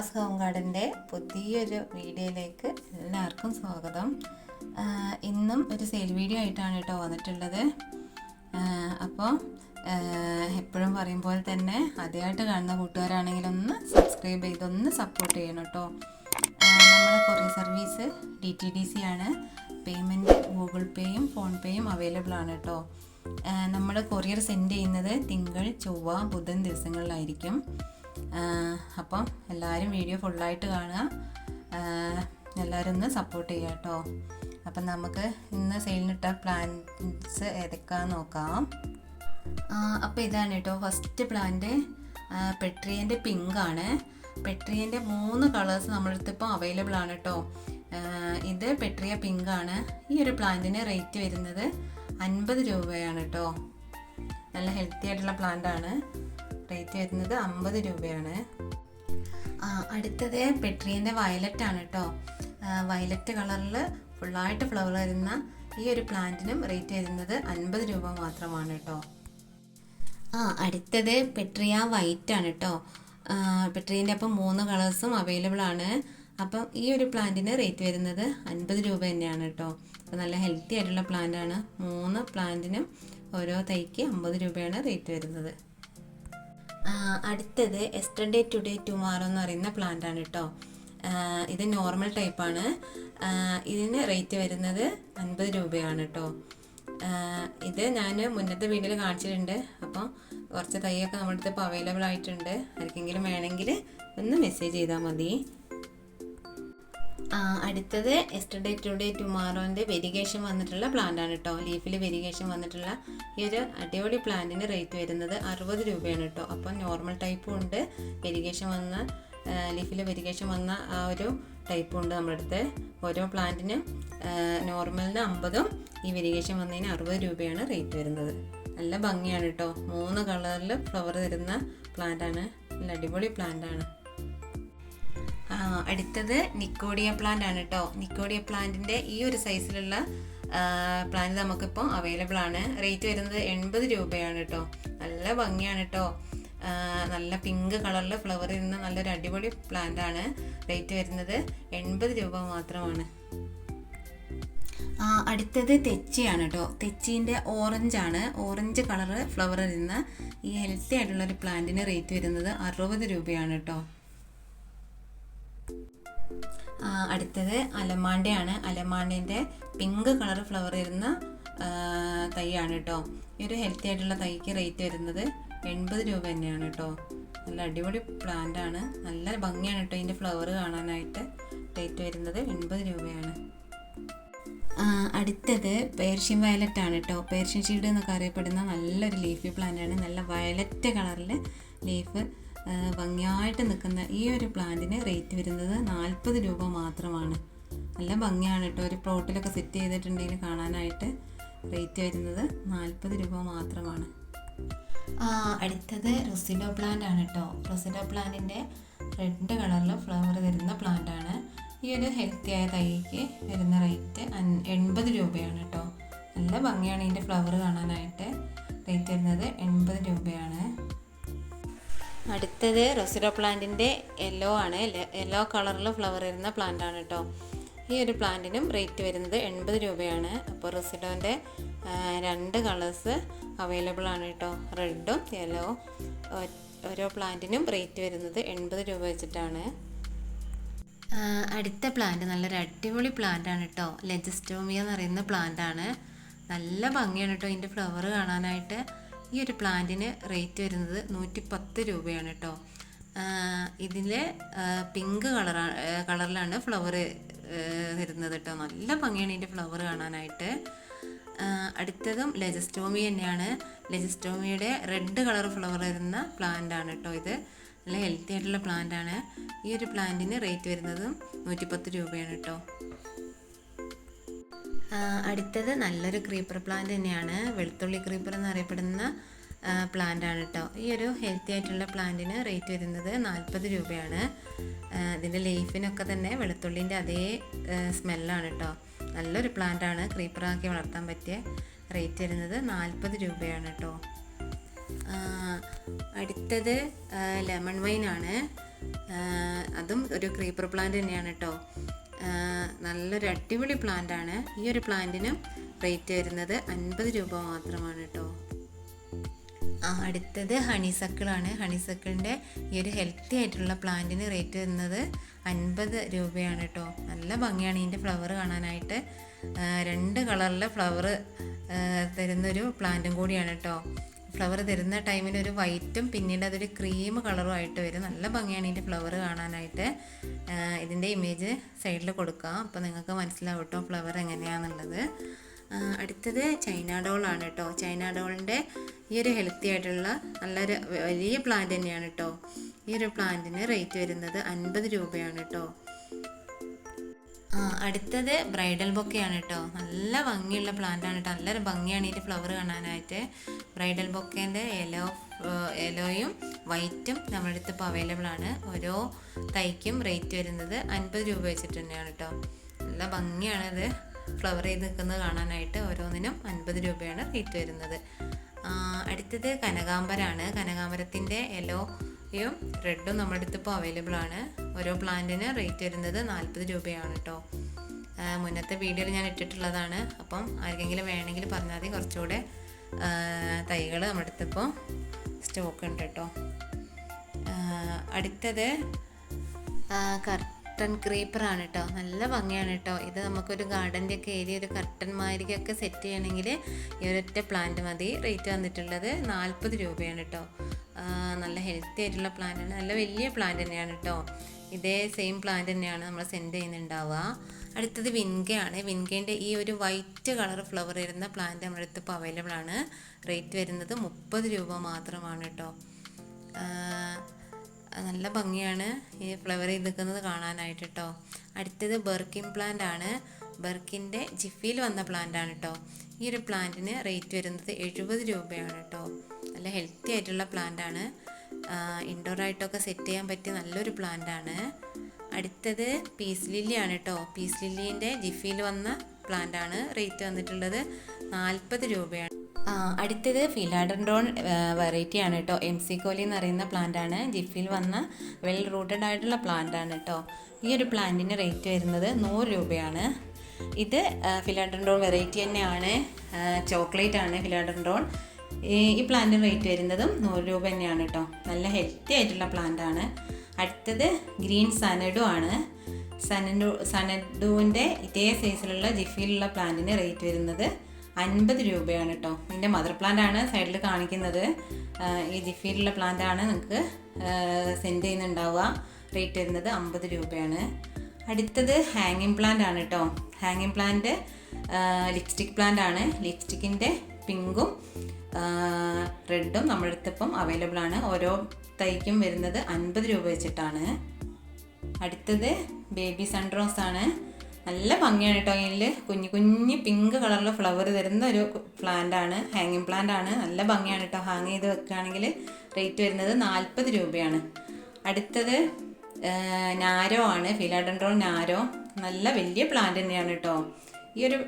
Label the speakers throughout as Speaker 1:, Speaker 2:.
Speaker 1: as home ഗാർഡൻ്റെ പുതിയൊരു വീഡിയോയിലേക്ക് എല്ലാവർക്കും സ്വാഗതം ഇന്നും ഒരു സെയിൽ വീഡിയോ ആയിട്ടാണ് കേട്ടോ വന്നിട്ടുള്ളത് അപ്പോൾ എപ്പോഴും പറയും പോലെ തന്നെ ആദ്യമായിട്ട് കാണുന്ന കൂട്ടുകാരാണെങ്കിൽ ഒന്ന് സബ്സ്ക്രൈബ് ചെയ്തൊന്ന് സപ്പോർട്ട് ചെയ്യണം കേട്ടോ നമ്മുടെ courier service D T D C ആണ് പേയ്മെൻറ്റ് ഗൂഗിൾ പേയും ഫോൺ പേയും അവൈലബിൾ ആണ് കേട്ടോ നമ്മൾ കൊറിയർ സെൻഡ് ചെയ്യുന്നത് തിങ്കൾ ചൊവ്വ ബുധൻ ദിവസങ്ങളിലായിരിക്കും അപ്പം എല്ലാവരും വീഡിയോ ഫുള്ളായിട്ട് കാണുക എല്ലാവരും ഒന്ന് സപ്പോർട്ട് ചെയ്യുക കേട്ടോ അപ്പം നമുക്ക് ഇന്ന് സെയിലിനിട്ട പ്ലാന്റ്സ് ഏതൊക്കെയാണെന്ന് നോക്കാം അപ്പോൾ ഇതാണ് കേട്ടോ ഫസ്റ്റ് പ്ലാന്റ് പെട്രിയൻ്റെ പിങ്ക് ആണ് പെട്രിയൻ്റെ മൂന്ന് കളേഴ്സ് നമ്മളടുത്ത് ഇപ്പോൾ അവൈലബിൾ ആണ് കേട്ടോ ഇത് പെട്രിയ ആണ് ഈ ഒരു പ്ലാന്റിന് റേറ്റ് വരുന്നത് അൻപത് രൂപയാണ് കേട്ടോ നല്ല ഹെൽത്തി ആയിട്ടുള്ള പ്ലാന്റ് ആണ് റേറ്റ് വരുന്നത് അമ്പത് രൂപയാണ് അടുത്തത് പെട്രീൻ്റെ വയലറ്റ് ആണ് കേട്ടോ വയലറ്റ് കളറിൽ ഫുള്ളായിട്ട് ഫ്ലവർ വരുന്ന ഈ ഒരു പ്ലാന്റിനും റേറ്റ് വരുന്നത് അൻപത് രൂപ മാത്രമാണ് കേട്ടോ ആ അടുത്തത് പെട്രിയ വൈറ്റ് ആണ് കേട്ടോ പെട്രീൻ്റെ അപ്പം മൂന്ന് കളേഴ്സും അവൈലബിൾ ആണ് അപ്പം ഈ ഒരു പ്ലാന്റിന് റേറ്റ് വരുന്നത് അൻപത് രൂപ തന്നെയാണ് കേട്ടോ അപ്പം നല്ല ഹെൽത്തി ആയിട്ടുള്ള പ്ലാന്റാണ് മൂന്ന് പ്ലാന്റിനും ഓരോ തൈക്ക് അമ്പത് രൂപയാണ് റേറ്റ് വരുന്നത് അടുത്തത് എസ്റ്റർഡേ ടുഡേ ടുമാറോ എന്ന് പറയുന്ന പ്ലാന്റ് ആണ് കേട്ടോ ഇത് നോർമൽ ടൈപ്പാണ് ഇതിന് റേറ്റ് വരുന്നത് അൻപത് രൂപയാണ് കേട്ടോ ഇത് ഞാൻ മുന്നത്തെ വീട്ടിൽ കാണിച്ചിട്ടുണ്ട് അപ്പോൾ കുറച്ച് തൈയൊക്കെ നമ്മുടെ അടുത്ത് ഇപ്പോൾ അവൈലബിൾ ആയിട്ടുണ്ട് ആർക്കെങ്കിലും വേണമെങ്കിൽ ഒന്ന് മെസ്സേജ് ചെയ്താൽ മതി അടുത്തത് എസ്റ്റർഡേ ടുഡേ ടുമാറോൻ്റെ വെരിഗേഷൻ വന്നിട്ടുള്ള പ്ലാന്റാണ് കേട്ടോ ലീഫിൽ വെരിഗേഷൻ വന്നിട്ടുള്ള ഈ ഒരു അടിപൊളി പ്ലാന്റിന് റേറ്റ് വരുന്നത് അറുപത് രൂപയാണ് കേട്ടോ അപ്പം നോർമൽ ടൈപ്പും ഉണ്ട് വെരിഗേഷൻ വന്ന ലീഫിൽ വെരിഗേഷൻ വന്ന ആ ഒരു ടൈപ്പും ഉണ്ട് നമ്മുടെ അടുത്ത് ഓരോ പ്ലാന്റിന് നോർമലിന് അമ്പതും ഈ വെരിഗേഷൻ വന്നതിന് അറുപത് രൂപയാണ് റേറ്റ് വരുന്നത് നല്ല ഭംഗിയാണ് കേട്ടോ മൂന്ന് കളറിൽ ഫ്ലവർ തരുന്ന പ്ലാന്റാണ് നല്ല അടിപൊളി പ്ലാന്റാണ് അടുത്തത് നിക്കോഡിയ പ്ലാന്റ് ആണ് കേട്ടോ നിക്കോഡിയ പ്ലാന്റിന്റെ ഈ ഒരു സൈസിലുള്ള പ്ലാന്റ് നമുക്കിപ്പോൾ അവൈലബിൾ ആണ് റേറ്റ് വരുന്നത് എൺപത് രൂപയാണ് കേട്ടോ നല്ല ഭംഗിയാണ് കേട്ടോ നല്ല പിങ്ക് കളറിൽ ഫ്ലവർ ഇരുന്ന നല്ലൊരു അടിപൊളി പ്ലാന്റ് ആണ് റേറ്റ് വരുന്നത് എൺപത് രൂപ മാത്രമാണ് അടുത്തത് തെച്ചിയാണ് കേട്ടോ തെച്ചീൻ്റെ ഓറഞ്ചാണ് ഓറഞ്ച് കളറ് ഫ്ലവർ ഇരുന്ന ഈ ഹെൽത്തി ആയിട്ടുള്ളൊരു പ്ലാന്റിന് റേറ്റ് വരുന്നത് അറുപത് രൂപയാണ് കേട്ടോ അടുത്തത് അലമാണ്ടയാണ് അലമാണ്ടേൻ്റെ പിങ്ക് കളർ ഫ്ലവർ വരുന്ന തൈയാണ് കേട്ടോ ഈ ഒരു ഹെൽത്തി ആയിട്ടുള്ള തൈക്ക് റേറ്റ് വരുന്നത് എൺപത് രൂപ തന്നെയാണ് കേട്ടോ നല്ല അടിപൊളി പ്ലാന്റ് ആണ് നല്ല ഭംഗിയാണ് കേട്ടോ ഇതിൻ്റെ ഫ്ലവർ കാണാനായിട്ട് റേറ്റ് വരുന്നത് എൺപത് രൂപയാണ് അടുത്തത് പേർഷ്യൻ വയലറ്റ് ആണ് കേട്ടോ പേർഷ്യൻ ഷീഡ് എന്നൊക്കെ അറിയപ്പെടുന്ന നല്ലൊരു ലീഫി പ്ലാന്റ് ആണ് നല്ല വയലറ്റ് കളറിൽ ലീഫ് ഭംഗിയായിട്ട് നിൽക്കുന്ന ഈ ഒരു പ്ലാന്റിന് റേറ്റ് വരുന്നത് നാൽപ്പത് രൂപ മാത്രമാണ് നല്ല ഭംഗിയാണ് കേട്ടോ ഒരു പ്ലോട്ടിലൊക്കെ സെറ്റ് ചെയ്തിട്ടുണ്ടെങ്കിൽ കാണാനായിട്ട് റേറ്റ് വരുന്നത് നാൽപ്പത് രൂപ മാത്രമാണ് അടുത്തത് റൊസിഡോ പ്ലാന്റ് ആണ് കേട്ടോ റൊസിഡോ പ്ലാന്റിൻ്റെ റെഡ് കളറിൽ ഫ്ലവർ തരുന്ന പ്ലാന്റ് ആണ് ഈ ഒരു ഹെൽത്തി ആയ തൈക്ക് വരുന്ന റേറ്റ് എൺപത് രൂപയാണ് കേട്ടോ നല്ല ഭംഗിയാണ് ഇതിൻ്റെ ഫ്ലവർ കാണാനായിട്ട് റേറ്റ് വരുന്നത് എൺപത് രൂപയാണ് അടുത്തത് റൊസിഡോ പ്ലാന്റിൻ്റെ യെല്ലോ ആണ് യെല്ലോ കളറിൽ ഫ്ലവർ വരുന്ന പ്ലാന്റ് ആണ് കേട്ടോ ഈ ഒരു പ്ലാന്റിനും റേറ്റ് വരുന്നത് എൺപത് രൂപയാണ് അപ്പോൾ റൊസിഡോൻ്റെ രണ്ട് കളേഴ്സ് അവൈലബിൾ ആണ് കേട്ടോ റെഡും യെല്ലോ ഓരോ പ്ലാന്റിനും റേറ്റ് വരുന്നത് എൺപത് രൂപ വെച്ചിട്ടാണ് അടുത്ത പ്ലാന്റ് നല്ലൊരു അടിപൊളി ആണ് കേട്ടോ ലെജസ്റ്റോമിയ എന്ന് പറയുന്ന പ്ലാന്റ് ആണ് നല്ല ഭംഗിയാണ് കേട്ടോ ഇതിൻ്റെ ഫ്ലവർ കാണാനായിട്ട് ഈ ഒരു പ്ലാന്റിന് റേറ്റ് വരുന്നത് നൂറ്റി പത്ത് രൂപയാണ് കേട്ടോ ഇതിലെ പിങ്ക് കളറാണ് കളറിലാണ് ഫ്ലവർ വരുന്നത് കേട്ടോ നല്ല ഭംഗിയാണ് ഇതിൻ്റെ ഫ്ലവർ കാണാനായിട്ട് അടുത്തതും ലെജസ്റ്റോമി തന്നെയാണ് ലെജസ്റ്റോമിയുടെ റെഡ് കളർ ഫ്ലവർ വരുന്ന പ്ലാന്റ് ആണ് കേട്ടോ ഇത് നല്ല ഹെൽത്തി ആയിട്ടുള്ള പ്ലാന്റ് ആണ് ഈ ഒരു പ്ലാന്റിന് റേറ്റ് വരുന്നതും നൂറ്റിപ്പത്ത് രൂപയാണ് കേട്ടോ അടുത്തത് നല്ലൊരു ക്രീപ്പർ പ്ലാന്റ് തന്നെയാണ് വെളുത്തുള്ളി ക്രീപ്പർ എന്നറിയപ്പെടുന്ന പ്ലാന്റ് ആണ് കേട്ടോ ഈ ഒരു ഹെൽത്തി ആയിട്ടുള്ള പ്ലാന്റിന് റേറ്റ് വരുന്നത് നാൽപ്പത് രൂപയാണ് ഇതിൻ്റെ ലീഫിനൊക്കെ തന്നെ വെളുത്തുള്ളിൻ്റെ അതേ സ്മെല്ലാണ് കേട്ടോ നല്ലൊരു പ്ലാന്റ് ആണ് ക്രീപ്പറാക്കി വളർത്താൻ പറ്റിയ റേറ്റ് വരുന്നത് നാൽപ്പത് രൂപയാണ് കേട്ടോ അടുത്തത് ലെമൺ വൈനാണ് ആണ് അതും ഒരു ക്രീപ്പർ പ്ലാന്റ് തന്നെയാണ് കേട്ടോ നല്ലൊരു അടിപൊളി പ്ലാന്റാണ് ഈ ഒരു പ്ലാന്റിന് റേറ്റ് വരുന്നത് അൻപത് രൂപ മാത്രമാണ് കേട്ടോ അടുത്തത് ഹണിസക്കിളാണ് ഹണിസക്കിളിൻ്റെ ഈ ഒരു ഹെൽത്തി ആയിട്ടുള്ള പ്ലാന്റിന് റേറ്റ് വരുന്നത് അൻപത് രൂപയാണ് കേട്ടോ നല്ല ഭംഗിയാണ് ഇതിൻ്റെ ഫ്ലവർ കാണാനായിട്ട് രണ്ട് കളറിലെ ഫ്ലവർ തരുന്നൊരു പ്ലാന്റും കൂടിയാണ് കേട്ടോ ഫ്ലവർ തരുന്ന ടൈമിൽ ഒരു വൈറ്റും പിന്നീട് അതൊരു ക്രീം കളറും ആയിട്ട് വരും നല്ല ഭംഗിയാണ് ഇതിൻ്റെ ഫ്ലവർ കാണാനായിട്ട് ഇതിൻ്റെ ഇമേജ് സൈഡിൽ കൊടുക്കാം അപ്പോൾ നിങ്ങൾക്ക് മനസ്സിലാവട്ടോ ഫ്ലവർ എങ്ങനെയാണെന്നുള്ളത് അടുത്തത് ചൈന ഡോളാണ് കേട്ടോ ചൈന ഡോളിൻ്റെ ഈ ഒരു ഹെൽത്തി ആയിട്ടുള്ള നല്ലൊരു വലിയ പ്ലാന്റ് തന്നെയാണ് കേട്ടോ ഈ ഒരു പ്ലാന്റിന് റേറ്റ് വരുന്നത് അൻപത് രൂപയാണ് കേട്ടോ അടുത്തത് ബ്രൈഡൽ ബൊക്കെയാണ് കേട്ടോ നല്ല ഭംഗിയുള്ള പ്ലാന്റ് ആണ് കേട്ടോ നല്ല ഭംഗിയാണ് ഇതിൻ്റെ ഫ്ലവർ കാണാനായിട്ട് ബ്രൈഡൽ ബൊക്കേൻ്റെ യെല്ലോ യെല്ലോയും വൈറ്റും നമ്മുടെ അടുത്ത് ഇപ്പോൾ അവൈലബിൾ ആണ് ഓരോ തൈക്കും റേറ്റ് വരുന്നത് അൻപത് രൂപ വെച്ചിട്ട് തന്നെയാണ് കേട്ടോ നല്ല ഭംഗിയാണത് ഫ്ലവർ ചെയ്ത് നിൽക്കുന്നത് കാണാനായിട്ട് ഓരോന്നിനും അൻപത് രൂപയാണ് റേറ്റ് വരുന്നത് അടുത്തത് കനകാമ്പരാണ് കനകാമ്പരത്തിൻ്റെ യെല്ലോ യും റെഡും നമ്മുടെ ഇപ്പോൾ അവൈലബിൾ ആണ് ഓരോ പ്ലാന്റിന് റേറ്റ് വരുന്നത് നാൽപ്പത് രൂപയാണ് കേട്ടോ മുന്നത്തെ വീഡിയോയിൽ ഞാൻ ഇട്ടിട്ടുള്ളതാണ് അപ്പം ആർക്കെങ്കിലും വേണമെങ്കിൽ പറഞ്ഞാൽ മതി കുറച്ചുകൂടെ തൈകൾ നമ്മുടെ ഇപ്പോൾ സ്റ്റോക്ക് ഉണ്ട് കേട്ടോ അടുത്തത് കർട്ടൺ ക്രീപ്പറാണ് കേട്ടോ നല്ല ഭംഗിയാണ് കേട്ടോ ഇത് നമുക്കൊരു ഗാർഡൻ്റെ ഒക്കെ ഏരിയ ഒരു കർട്ടൻ മാരികൊക്കെ സെറ്റ് ചെയ്യണമെങ്കിൽ ഈ ഒരൊറ്റ പ്ലാന്റ് മതി റേറ്റ് വന്നിട്ടുള്ളത് നാൽപ്പത് രൂപയാണ് കേട്ടോ നല്ല ഹെൽത്തി ആയിട്ടുള്ള പ്ലാന്റാണ് നല്ല വലിയ പ്ലാന്റ് തന്നെയാണ് കേട്ടോ ഇതേ സെയിം പ്ലാന്റ് തന്നെയാണ് നമ്മൾ സെൻഡ് ചെയ്യുന്നുണ്ടാവുക അടുത്തത് വിൻകയാണ് വിൻകേൻ്റെ ഈ ഒരു വൈറ്റ് കളർ ഫ്ലവർ വരുന്ന പ്ലാന്റ് നമ്മുടെ അടുത്ത് ഇപ്പോൾ അവൈലബിൾ ആണ് റേറ്റ് വരുന്നത് മുപ്പത് രൂപ മാത്രമാണ് കേട്ടോ നല്ല ഭംഗിയാണ് ഈ ഫ്ലവർ ചെയ്ത് നിൽക്കുന്നത് കാണാനായിട്ട് കേട്ടോ അടുത്തത് ബെർക്കിൻ പ്ലാന്റ് ആണ് ബെർക്കിൻ്റെ ജിഫിയിൽ വന്ന പ്ലാന്റ് ആണ് കേട്ടോ ഈ ഒരു പ്ലാന്റിന് റേറ്റ് വരുന്നത് എഴുപത് രൂപയാണ് കേട്ടോ നല്ല ഹെൽത്തി ആയിട്ടുള്ള പ്ലാന്റാണ് ആയിട്ടൊക്കെ സെറ്റ് ചെയ്യാൻ പറ്റിയ നല്ലൊരു പ്ലാന്റാണ് അടുത്തത് പീസ് ലില്ലിയാണ് കേട്ടോ പീസ് ലില്ലിൻ്റെ ജിഫിയിൽ വന്ന പ്ലാന്റാണ് റേറ്റ് വന്നിട്ടുള്ളത് നാൽപ്പത് രൂപയാണ് അടുത്തത് ഫിലാഡൻഡ്രോൺ ആണ് കേട്ടോ എം സി കോലി എന്ന് പറയുന്ന പ്ലാന്റാണ് ജിഫിയിൽ വന്ന വെൽ റൂട്ടഡ് ആയിട്ടുള്ള പ്ലാന്റാണ് കേട്ടോ ഈ ഒരു പ്ലാന്റിന് റേറ്റ് വരുന്നത് നൂറ് രൂപയാണ് ഇത് ഫിലാഡൻഡ്രോൺ വെറൈറ്റി തന്നെയാണ് ചോക്ലേറ്റ് ആണ് ഫിലാഡൻഡ്രോൺ ഈ പ്ലാന്റിന് റേറ്റ് വരുന്നതും നൂറ് രൂപ തന്നെയാണ് കേട്ടോ നല്ല ഹെൽത്തി ആയിട്ടുള്ള പ്ലാന്റാണ് അടുത്തത് ഗ്രീൻ സനഡു ആണ് സനഡു സനഡുവിൻ്റെ ഇതേ സൈസിലുള്ള ജിഫിയിലുള്ള പ്ലാന്റിന് റേറ്റ് വരുന്നത് അൻപത് രൂപയാണ് കേട്ടോ ഇതിൻ്റെ മദർ പ്ലാന്റ് ആണ് സൈഡിൽ കാണിക്കുന്നത് ഈ ജിഫിയിലുള്ള പ്ലാന്റ് ആണ് നിങ്ങൾക്ക് സെൻഡ് ചെയ്യുന്നുണ്ടാവുക റേറ്റ് വരുന്നത് അമ്പത് രൂപയാണ് അടുത്തത് ഹാങ്ങിങ് പ്ലാന്റ് ആണ് കേട്ടോ ഹാങ്ങിങ് പ്ലാന്റ് ലിപ്സ്റ്റിക് പ്ലാന്റ് ആണ് ലിപ്സ്റ്റിക്കിൻ്റെ പിങ്കും റെഡും നമ്മളെടുത്തപ്പം അവൈലബിൾ ആണ് ഓരോ തൈക്കും വരുന്നത് അൻപത് രൂപ വെച്ചിട്ടാണ് അടുത്തത് ബേബി സൺറോസ് ആണ് നല്ല ഭംഗിയാണ് കേട്ടോ അതിൽ കുഞ്ഞു കുഞ്ഞു പിങ്ക് കളറിലെ ഫ്ലവർ തരുന്ന ഒരു പ്ലാന്റ് ആണ് ഹാങ്ങിങ് പ്ലാന്റ് ആണ് നല്ല ഭംഗിയാണ് കേട്ടോ ഹാങ് ചെയ്ത് വെക്കുകയാണെങ്കിൽ റേറ്റ് വരുന്നത് നാൽപ്പത് രൂപയാണ് അടുത്തത് നാരോ ആണ് ഫിലാഡൻഡ്രോൺ നാരോ നല്ല വലിയ പ്ലാന്റ് തന്നെയാണ് കേട്ടോ ഈ ഒരു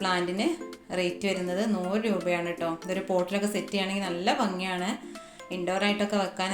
Speaker 1: പ്ലാന്റിന് റേറ്റ് വരുന്നത് നൂറ് രൂപയാണ് കേട്ടോ ഇതൊരു പോട്ടിലൊക്കെ സെറ്റ് ചെയ്യുകയാണെങ്കിൽ നല്ല ഭംഗിയാണ് ഇൻഡോർ ആയിട്ടൊക്കെ വെക്കാൻ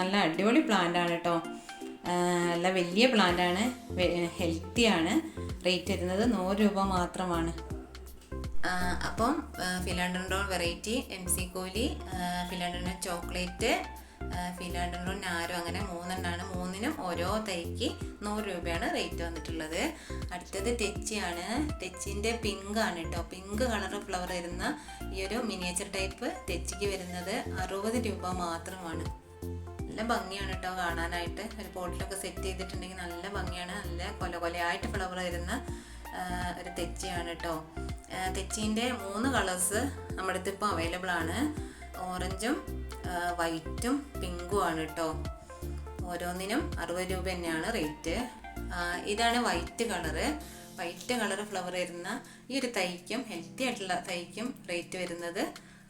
Speaker 1: നല്ല അടിപൊളി പ്ലാന്റ് ആണ് കേട്ടോ നല്ല വലിയ പ്ലാന്റ് ആണ് ഹെൽത്തിയാണ് റേറ്റ് വരുന്നത് നൂറ് രൂപ മാത്രമാണ് അപ്പം ഫിലാൻഡ്രോൾ വെറൈറ്റി എം സി കോലി ഫിലാൻഡ്രോൾ ചോക്ലേറ്റ് ഫിലാഡൻഡ്രോ നാരോ അങ്ങനെ മൂന്നെണ്ണമാണ് മൂന്നിനും ഓരോ തൈക്ക് നൂറ് രൂപയാണ് റേറ്റ് വന്നിട്ടുള്ളത് അടുത്തത് തെച്ചിയാണ് ടെച്ചിൻ്റെ പിങ്ക് ആണ് കേട്ടോ പിങ്ക് കളർ ഫ്ലവർ വരുന്ന ഈ ഒരു മിനിയേച്ചർ ടൈപ്പ് ടെച്ചിക്ക് വരുന്നത് അറുപത് രൂപ മാത്രമാണ് നല്ല ഭംഗിയാണ് കേട്ടോ കാണാനായിട്ട് ഒരു പോട്ടിലൊക്കെ സെറ്റ് ചെയ്തിട്ടുണ്ടെങ്കിൽ നല്ല ഭംഗിയാണ് നല്ല കൊല കൊലയായിട്ട് ഫ്ലവർ വരുന്ന ഒരു തെച്ചിയാണ് കേട്ടോ തെച്ചിൻ്റെ മൂന്ന് കളേഴ്സ് നമ്മുടെ അടുത്ത് ഇപ്പോൾ അവൈലബിൾ ആണ് ഓറഞ്ചും വൈറ്റും പിങ്കും ആണ് കേട്ടോ ഓരോന്നിനും അറുപത് രൂപ തന്നെയാണ് റേറ്റ് ഇതാണ് white colour white colour flower വരുന്ന ഈ ഒരു തൈക്കും ഹെൽത്തി ആയിട്ടുള്ള തൈക്കും റേറ്റ് വരുന്നത്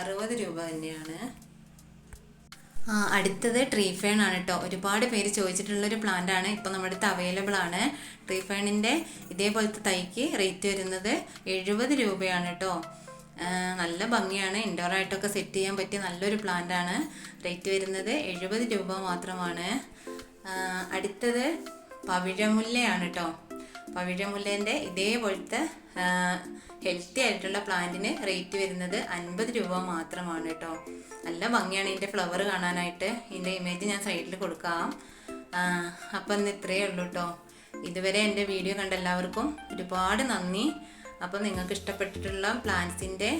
Speaker 1: അറുപത് രൂപ തന്നെയാണ് അടുത്തത് ട്രീ ഫേൺ ആണ് കേട്ടോ ഒരുപാട് പേര് ചോദിച്ചിട്ടുള്ളൊരു പ്ലാന്റ് ആണ് ഇപ്പോൾ നമ്മുടെ അടുത്ത് അവൈലബിൾ ആണ് ട്രീ ഫേണിൻ്റെ ഇതേപോലത്തെ തൈക്ക് റേറ്റ് വരുന്നത് എഴുപത് രൂപയാണ് കേട്ടോ നല്ല ഭംഗിയാണ് ഇൻഡോർ ആയിട്ടൊക്കെ സെറ്റ് ചെയ്യാൻ പറ്റിയ നല്ലൊരു പ്ലാന്റാണ് റേറ്റ് വരുന്നത് എഴുപത് രൂപ മാത്രമാണ് അടുത്തത് പവിഴമുല്ലയാണ് കേട്ടോ പവിഴമുല്ലേൻ്റെ ഇതേപോലത്തെ ഹെൽത്തി ആയിട്ടുള്ള പ്ലാന്റിന് റേറ്റ് വരുന്നത് അൻപത് രൂപ മാത്രമാണ് കേട്ടോ നല്ല ഭംഗിയാണ് ഇതിൻ്റെ ഫ്ലവർ കാണാനായിട്ട് ഇതിൻ്റെ ഇമേജ് ഞാൻ സൈഡിൽ കൊടുക്കാം അപ്പം ഇന്ന് ഇത്രയേ ഉള്ളൂ കേട്ടോ ഇതുവരെ എൻ്റെ വീഡിയോ കണ്ട എല്ലാവർക്കും ഒരുപാട് നന്ദി അപ്പോൾ നിങ്ങൾക്ക് ഇഷ്ടപ്പെട്ടിട്ടുള്ള പ്ലാൻസിൻ്റെ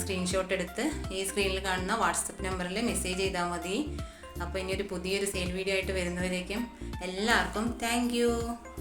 Speaker 1: സ്ക്രീൻഷോട്ട് എടുത്ത് ഈ സ്ക്രീനിൽ കാണുന്ന വാട്സപ്പ് നമ്പറിൽ മെസ്സേജ് ചെയ്താൽ മതി അപ്പോൾ ഇനി ഒരു പുതിയൊരു സെയിൽ വീഡിയോ ആയിട്ട് വരുന്നവരേക്കും എല്ലാവർക്കും താങ്ക്